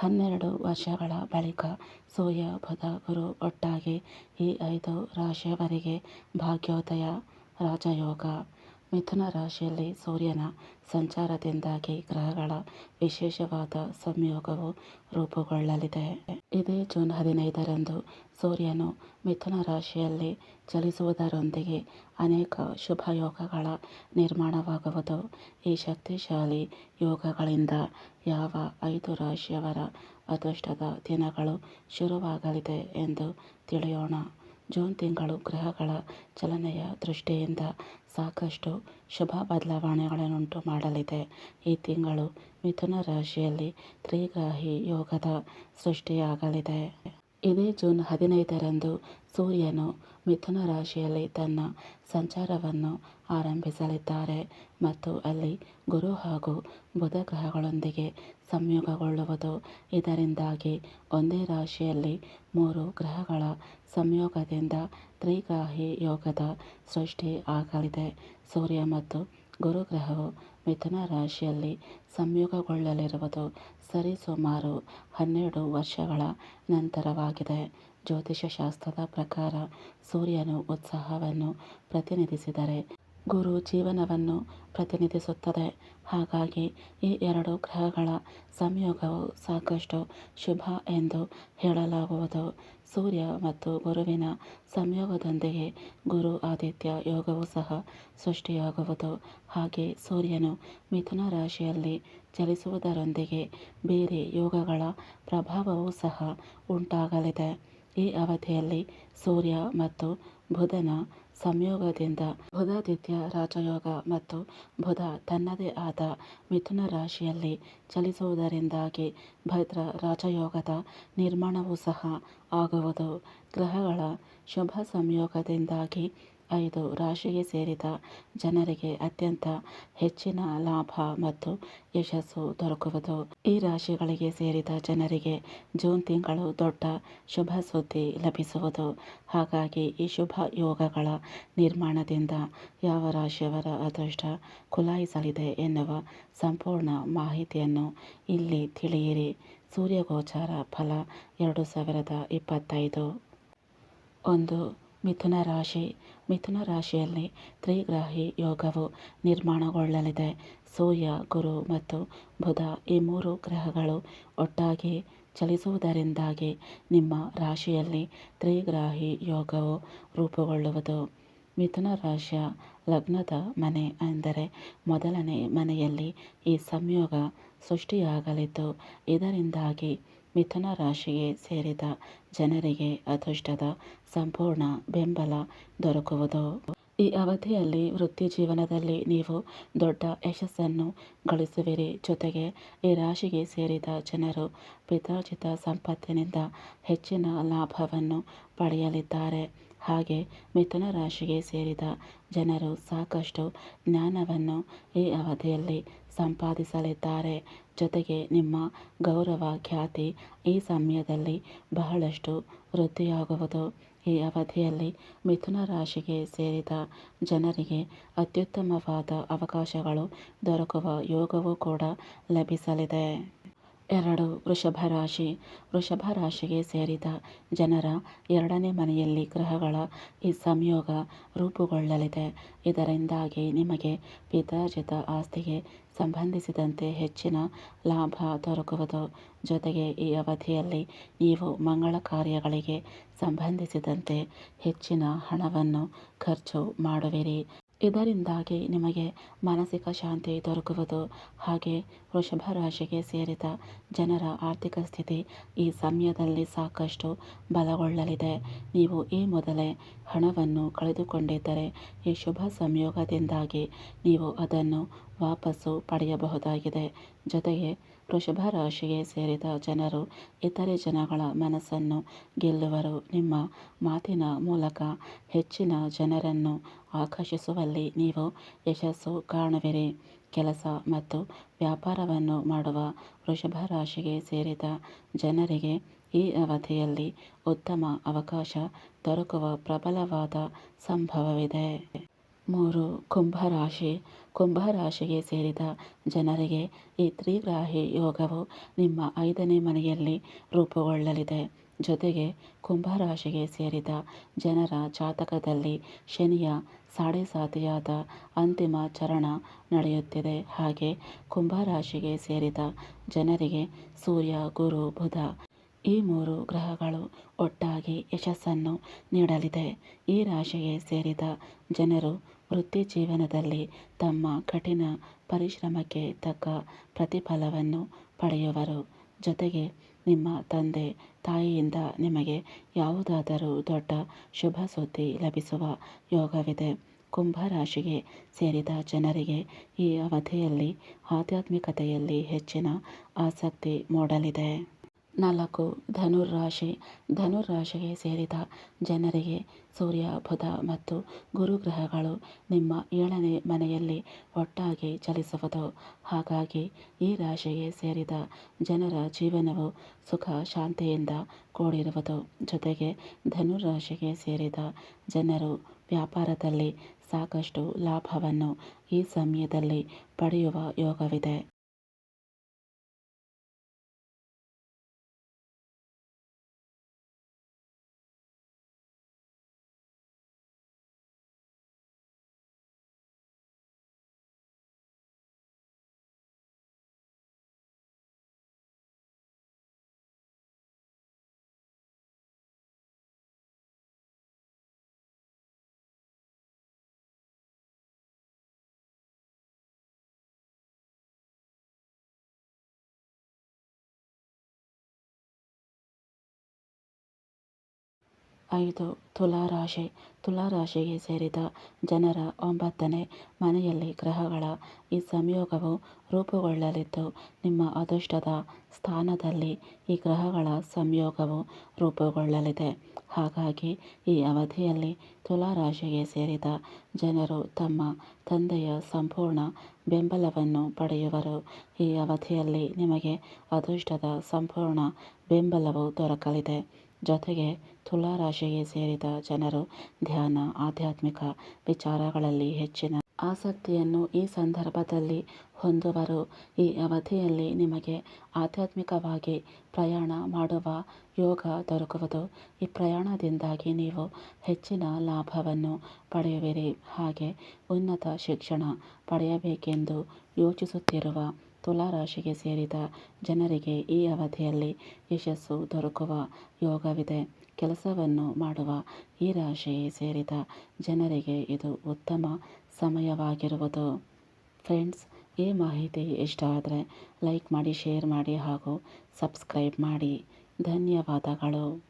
ಹನ್ನೆರಡು ವರ್ಷಗಳ ಬಳಿಕ ಸೂರ್ಯ ಬುಧ ಗುರು ಒಟ್ಟಾಗಿ ಈ ಐದು ರಾಶಿಯವರಿಗೆ ಭಾಗ್ಯೋದಯ ರಾಜಯೋಗ. ಮಿಥುನ ರಾಶಿಯಲ್ಲಿ ಸೂರ್ಯನ ಸಂಚಾರದಿಂದಾಗಿ ಗ್ರಹಗಳ ವಿಶೇಷವಾದ ಸಂಯೋಗವು ರೂಪುಗೊಳ್ಳಲಿದೆ. ಇದೇ ಜೂನ್ ಹದಿನೈದರಂದು ಸೂರ್ಯನು ಮಿಥುನ ರಾಶಿಯಲ್ಲಿ ಚಲಿಸುವುದರೊಂದಿಗೆ ಅನೇಕ ಶುಭಯೋಗಗಳ ನಿರ್ಮಾಣವಾಗುವುದು. ಈ ಶಕ್ತಿಶಾಲಿ ಯೋಗಗಳಿಂದ ಯಾವ ಐದು ರಾಶಿಯವರ ಅದೃಷ್ಟದ ದಿನಗಳು ಶುರುವಾಗಲಿದೆ ಎಂದು ತಿಳಿಯೋಣ. ಜೂನ್ ತಿಂಗಳು ಗ್ರಹಗಳ ಚಲನೆಯ ದೃಷ್ಟಿಯಿಂದ ಸಾಕಷ್ಟು ಶುಭ ಬದಲಾವಣೆಗಳನ್ನುಂಟು ಮಾಡಲಿದೆ. ಈ ತಿಂಗಳು ಮಿಥುನ ರಾಶಿಯಲ್ಲಿ ತ್ರಿಗ್ರಾಹಿ ಯೋಗದ ಸೃಷ್ಟಿಯಾಗಲಿದೆ. ಇದೇ ಜೂನ್ ಹದಿನೈದರಂದು ಸೂರ್ಯನು ಮಿಥುನ ರಾಶಿಯಲ್ಲಿ ತನ್ನ ಸಂಚಾರವನ್ನು ಆರಂಭಿಸಲಿದ್ದಾರೆ ಮತ್ತು ಅಲ್ಲಿ ಗುರು ಹಾಗೂ ಬುಧ ಗ್ರಹಗಳೊಂದಿಗೆ ಸಂಯೋಗಗೊಳ್ಳುವುದು. ಇದರಿಂದಾಗಿ ಒಂದೇ ರಾಶಿಯಲ್ಲಿ ಮೂರು ಗ್ರಹಗಳ ಸಂಯೋಗದಿಂದ ತ್ರಿಗ್ರಾಹಿ ಯೋಗದ ಸೃಷ್ಟಿ ಆಗಲಿದೆ. ಸೂರ್ಯ ಮತ್ತು ಗುರುಗ್ರಹವು ಮಿಥುನ ರಾಶಿಯಲ್ಲಿ ಸಂಯೋಗಗೊಳ್ಳಲಿರುವುದು ಸರಿಸುಮಾರು ಹನ್ನೆರಡು ವರ್ಷಗಳ ನಂತರವಾಗಿದೆ. ಜ್ಯೋತಿಷ್ಯಶಾಸ್ತ್ರದ ಪ್ರಕಾರ ಸೂರ್ಯನು ಉತ್ಸಾಹವನ್ನು ಪ್ರತಿನಿಧಿಸಿದರೆ ಗುರು ಜೀವನವನ್ನು ಪ್ರತಿನಿಧಿಸುತ್ತದೆ. ಹಾಗಾಗಿ ಈ ಎರಡು ಗ್ರಹಗಳ ಸಂಯೋಗವು ಸಾಕಷ್ಟು ಶುಭ ಎಂದು ಹೇಳಲಾಗುವುದು. ಸೂರ್ಯ ಮತ್ತು ಗುರುವಿನ ಸಂಯೋಗದೊಂದಿಗೆ ಗುರು ಆದಿತ್ಯ ಯೋಗವು ಸಹ ಸೃಷ್ಟಿಯಾಗುವುದು. ಹಾಗೆ ಸೂರ್ಯನು ಮಿಥುನ ರಾಶಿಯಲ್ಲಿ ಚಲಿಸುವುದರೊಂದಿಗೆ ಬೇರೆ ಯೋಗಗಳ ಪ್ರಭಾವವೂ ಸಹ ಉಂಟಾಗಲಿದೆ. ಈ ಅವಧಿಯಲ್ಲಿ ಸೂರ್ಯ ಮತ್ತು ಬುಧನ ಸಂಯೋಗದಿಂದ ಬುಧಾದಿತ್ಯ ರಾಜಯೋಗ ಮತ್ತು ಬುಧ ತನ್ನದೇ ಆದ ಮಿಥುನ ರಾಶಿಯಲ್ಲಿ ಚಲಿಸುವುದರಿಂದಾಗಿ ಭದ್ರ ರಾಜಯೋಗದ ನಿರ್ಮಾಣವೂ ಸಹ ಆಗುವುದು. ಗ್ರಹಗಳ ಶುಭ ಸಂಯೋಗದಿಂದಾಗಿ ಐದು ರಾಶಿಗೆ ಸೇರಿದ ಜನರಿಗೆ ಅತ್ಯಂತ ಹೆಚ್ಚಿನ ಲಾಭ ಮತ್ತು ಯಶಸ್ಸು ದೊರಕುವುದು. ಈ ರಾಶಿಗಳಿಗೆ ಸೇರಿದ ಜನರಿಗೆ ಜೂನ್ ತಿಂಗಳು ದೊಡ್ಡ ಶುಭ ಸುದ್ದಿ ಲಭಿಸುವುದು. ಹಾಗಾಗಿ ಈ ಶುಭ ಯೋಗಗಳ ನಿರ್ಮಾಣದಿಂದ ಯಾವ ರಾಶಿಯವರ ಅದೃಷ್ಟ ಖುಲಾಯಿಸಲಿದೆ ಎನ್ನುವ ಸಂಪೂರ್ಣ ಮಾಹಿತಿಯನ್ನು ಇಲ್ಲಿ ತಿಳಿಯಿರಿ. ಸೂರ್ಯಗೋಚಾರ ಫಲ ಎರಡು ಸಾವಿರದ ಇಪ್ಪತ್ತೈದು. ಒಂದು ಮಿಥುನ ರಾಶಿ, ಮಿಥುನ ರಾಶಿಯಲ್ಲಿ ತ್ರಿಗ್ರಾಹಿ ಯೋಗವು ನಿರ್ಮಾಣಗೊಳ್ಳಲಿದೆ. ಸೂರ್ಯ, ಗುರು ಮತ್ತು ಬುಧ ಈ ಮೂರು ಗ್ರಹಗಳು ಒಟ್ಟಾಗಿ ಚಲಿಸುವುದರಿಂದಾಗಿ ನಿಮ್ಮ ರಾಶಿಯಲ್ಲಿ ತ್ರಿಗ್ರಾಹಿ ಯೋಗವು ರೂಪುಗೊಳ್ಳುವುದು. ಮಿಥುನ ರಾಶಿಯ ಲಗ್ನದ ಮನೆ ಅಂದರೆ ಮೊದಲನೇ ಮನೆಯಲ್ಲಿ ಈ ಸಂಯೋಗ ಸೃಷ್ಟಿಯಾಗಲಿದ್ದು, ಇದರಿಂದಾಗಿ ಮಿಥುನ ರಾಶಿಗೆ ಸೇರಿದ ಜನರಿಗೆ ಅದೃಷ್ಟದ ಸಂಪೂರ್ಣ ಬೆಂಬಲ ದೊರಕುವುದು. ಈ ಅವಧಿಯಲ್ಲಿ ವೃತ್ತಿ ಜೀವನದಲ್ಲಿ ನೀವು ದೊಡ್ಡ ಯಶಸ್ಸನ್ನು ಗಳಿಸುವಿರಿ. ಜೊತೆಗೆ ಈ ರಾಶಿಗೆ ಸೇರಿದ ಜನರು ಪಿತಾಚಿತ ಸಂಪತ್ತಿನಿಂದ ಹೆಚ್ಚಿನ ಲಾಭವನ್ನು ಪಡೆಯಲಿದ್ದಾರೆ. ಹಾಗೆ ಮಿಥುನ ರಾಶಿಗೆ ಸೇರಿದ ಜನರು ಸಾಕಷ್ಟು ಜ್ಞಾನವನ್ನು ಈ ಅವಧಿಯಲ್ಲಿ ಸಂಪಾದಿಸಲಿದ್ದಾರೆ. ಜೊತೆಗೆ ನಿಮ್ಮ ಗೌರವ, ಖ್ಯಾತಿ ಈ ಸಮಯದಲ್ಲಿ ಬಹಳಷ್ಟು ವೃದ್ಧಿಯಾಗುವುದು. ಈ ಅವಧಿಯಲ್ಲಿ ಮಿಥುನ ರಾಶಿಗೆ ಸೇರಿದ ಜನರಿಗೆ ಅತ್ಯುತ್ತಮವಾದ ಅವಕಾಶಗಳು ದೊರಕುವ ಯೋಗವೂ ಕೂಡ ಲಭಿಸಲಿದೆ. ಎರಡು ವೃಷಭ ರಾಶಿ ವೃಷಭ ರಾಶಿಗೆ ಸೇರಿದ ಜನರ ಎರಡನೇ ಮನೆಯಲ್ಲಿ ಗ್ರಹಗಳ ಈ ಸಂಯೋಗ ರೂಪುಗೊಳ್ಳಲಿದೆ. ಇದರಿಂದಾಗಿ ನಿಮಗೆ ಪಿತಾರ್ಜಿತ ಆಸ್ತಿಗೆ ಸಂಬಂಧಿಸಿದಂತೆ ಹೆಚ್ಚಿನ ಲಾಭ ದೊರಕುವುದು. ಜೊತೆಗೆ ಈ ಅವಧಿಯಲ್ಲಿ ನೀವು ಮಂಗಳ ಕಾರ್ಯಗಳಿಗೆ ಸಂಬಂಧಿಸಿದಂತೆ ಹೆಚ್ಚಿನ ಹಣವನ್ನು ಖರ್ಚು ಮಾಡುವಿರಿ. ಇದರಿಂದಾಗಿ ನಿಮಗೆ ಮಾನಸಿಕ ಶಾಂತಿ ದೊರಕುವುದು ಹಾಗೆ ವೃಷಭ ರಾಶಿಗೆ ಸೇರಿದ ಜನರ ಆರ್ಥಿಕ ಸ್ಥಿತಿ ಈ ಸಮಯದಲ್ಲಿ ಸಾಕಷ್ಟು ಬಲಗೊಳ್ಳಲಿದೆ. ನೀವು ಈ ಮೊದಲೇ ಹಣವನ್ನು ಕಳೆದುಕೊಂಡಿದ್ದರೆ ಈ ಶುಭ ಸಂಯೋಗದಿಂದಾಗಿ ನೀವು ಅದನ್ನು ವಾಪಸ್ಸು ಪಡೆಯಬಹುದಾಗಿದೆ. ಜೊತೆಗೆ ವೃಷಭ ರಾಶಿಗೆ ಸೇರಿದ ಜನರು ಇತರೆ ಜನಗಳ ಮನಸ್ಸನ್ನು ಗೆಲ್ಲುವರು. ನಿಮ್ಮ ಮಾತಿನ ಮೂಲಕ ಹೆಚ್ಚಿನ ಜನರನ್ನು ಆಕರ್ಷಿಸುವಲ್ಲಿ ನೀವು ಯಶಸ್ಸು ಕಾಣುವಿರಿ. ಕೆಲಸ ಮತ್ತು ವ್ಯಾಪಾರವನ್ನು ಮಾಡುವ ವೃಷಭ ರಾಶಿಗೆ ಸೇರಿದ ಜನರಿಗೆ ಈ ಅವಧಿಯಲ್ಲಿ ಉತ್ತಮ ಅವಕಾಶ ದೊರಕುವ ಪ್ರಬಲವಾದ ಸಂಭವವಿದೆ. ಮೂರು ಕುಂಭರಾಶಿ. ಕುಂಭರಾಶಿಗೆ ಸೇರಿದ ಜನರಿಗೆ ಈ ತ್ರಿಗ್ರಾಹಿ ಯೋಗವು ನಿಮ್ಮ ಐದನೇ ಮನೆಯಲ್ಲಿ ರೂಪುಗೊಳ್ಳಲಿದೆ. ಜೊತೆಗೆ ಕುಂಭರಾಶಿಗೆ ಸೇರಿದ ಜನರ ಜಾತಕದಲ್ಲಿ ಶನಿಯ ಸಾಡೆಸಾತಿಯಾದ ಅಂತಿಮ ಚರಣ ನಡೆಯುತ್ತಿದೆ. ಹಾಗೆ ಕುಂಭರಾಶಿಗೆ ಸೇರಿದ ಜನರಿಗೆ ಸೂರ್ಯ, ಗುರು, ಬುಧ ಈ ಮೂರು ಗ್ರಹಗಳು ಒಟ್ಟಾಗಿ ಯಶಸ್ಸನ್ನು ನೀಡಲಿದೆ. ಈ ರಾಶಿಗೆ ಸೇರಿದ ಜನರು ವೃತ್ತಿ ಜೀವನದಲ್ಲಿ ತಮ್ಮ ಕಠಿಣ ಪರಿಶ್ರಮಕ್ಕೆ ತಕ್ಕ ಪ್ರತಿಫಲವನ್ನು ಪಡೆಯುವರು. ಜೊತೆಗೆ ನಿಮ್ಮ ತಂದೆ, ತಾಯಿಯಿಂದ ನಿಮಗೆ ಯಾವುದಾದರೂ ದೊಡ್ಡ ಶುಭ ಸುದ್ದಿ ಲಭಿಸುವ ಯೋಗವಿದೆ. ಕುಂಭರಾಶಿಗೆ ಸೇರಿದ ಜನರಿಗೆ ಈ ಅವಧಿಯಲ್ಲಿ ಆಧ್ಯಾತ್ಮಿಕತೆಯಲ್ಲಿ ಹೆಚ್ಚಿನ ಆಸಕ್ತಿ ಮೂಡಲಿದೆ. ನಾಲ್ಕು ಧನುರಾಶಿ ಧನುರಾಶಿಗೆ ಸೇರಿದ ಜನರಿಗೆ ಸೂರ್ಯ, ಬುಧ ಮತ್ತು ಗುರುಗ್ರಹಗಳು ನಿಮ್ಮ ಏಳನೇ ಮನೆಯಲ್ಲಿ ಒಟ್ಟಾಗಿ ಚಲಿಸುವುದು. ಹಾಗಾಗಿ ಈ ರಾಶಿಗೆ ಸೇರಿದ ಜನರ ಜೀವನವು ಸುಖ, ಶಾಂತಿಯಿಂದ ಕೂಡಿರುವುದು. ಜೊತೆಗೆ ಧನುರಾಶಿಗೆ ಸೇರಿದ ಜನರು ವ್ಯಾಪಾರದಲ್ಲಿ ಸಾಕಷ್ಟು ಲಾಭವನ್ನು ಈ ಸಮಯದಲ್ಲಿ ಪಡೆಯುವ ಯೋಗವಿದೆ. ಐದು ತುಲಾರಾಶಿ. ತುಲಾರಾಶಿಗೆ ಸೇರಿದ ಜನರ ಒಂಬತ್ತನೇ ಮನೆಯಲ್ಲಿ ಗ್ರಹಗಳ ಈ ಸಂಯೋಗವು ರೂಪುಗೊಳ್ಳಲಿದ್ದು, ನಿಮ್ಮ ಅದೃಷ್ಟದ ಸ್ಥಾನದಲ್ಲಿ ಈ ಗ್ರಹಗಳ ಸಂಯೋಗವು ರೂಪುಗೊಳ್ಳಲಿದೆ. ಹಾಗಾಗಿ ಈ ಅವಧಿಯಲ್ಲಿ ತುಲಾರಾಶಿಗೆ ಸೇರಿದ ಜನರು ತಮ್ಮ ತಂದೆಯ ಸಂಪೂರ್ಣ ಬೆಂಬಲವನ್ನು ಪಡೆಯುವರು. ಈ ಅವಧಿಯಲ್ಲಿ ನಿಮಗೆ ಅದೃಷ್ಟದ ಸಂಪೂರ್ಣ ಬೆಂಬಲವು ದೊರಕಲಿದೆ. ಜೊತೆಗೆ ತುಲಾರಾಶಿಗೆ ಸೇರಿದ ಜನರು ಧ್ಯಾನ, ಆಧ್ಯಾತ್ಮಿಕ ವಿಚಾರಗಳಲ್ಲಿ ಹೆಚ್ಚಿನ ಆಸಕ್ತಿಯನ್ನು ಈ ಸಂದರ್ಭದಲ್ಲಿ ಹೊಂದುವರು. ಈ ಅವಧಿಯಲ್ಲಿ ನಿಮಗೆ ಆಧ್ಯಾತ್ಮಿಕವಾಗಿ ಪ್ರಯಾಣ ಮಾಡುವ ಯೋಗ ದೊರಕುವುದು. ಈ ಪ್ರಯಾಣದಿಂದಾಗಿ ನೀವು ಹೆಚ್ಚಿನ ಲಾಭವನ್ನು ಪಡೆಯುವಿರಿ. ಹಾಗೆ ಉನ್ನತ ಶಿಕ್ಷಣ ಪಡೆಯಬೇಕೆಂದು ಯೋಚಿಸುತ್ತಿರುವ ತುಲಾರಾಶಿಗೆ ಸೇರಿದ ಜನರಿಗೆ ಈ ಅವಧಿಯಲ್ಲಿ ಯಶಸ್ಸು ದೊರಕುವ ಯೋಗವಿದೆ. ಕೆಲಸವನ್ನು ಮಾಡುವ ಈ ರಾಶಿಗೆ ಸೇರಿದ ಜನರಿಗೆ ಇದು ಉತ್ತಮ ಸಮಯವಾಗಿರುವುದು. ಫ್ರೆಂಡ್ಸ್, ಈ ಮಾಹಿತಿ ಇಷ್ಟ ಆದರೆ ಲೈಕ್ ಮಾಡಿ, ಶೇರ್ ಮಾಡಿ ಹಾಗೂ ಸಬ್ಸ್ಕ್ರೈಬ್ ಮಾಡಿ. ಧನ್ಯವಾದಗಳು.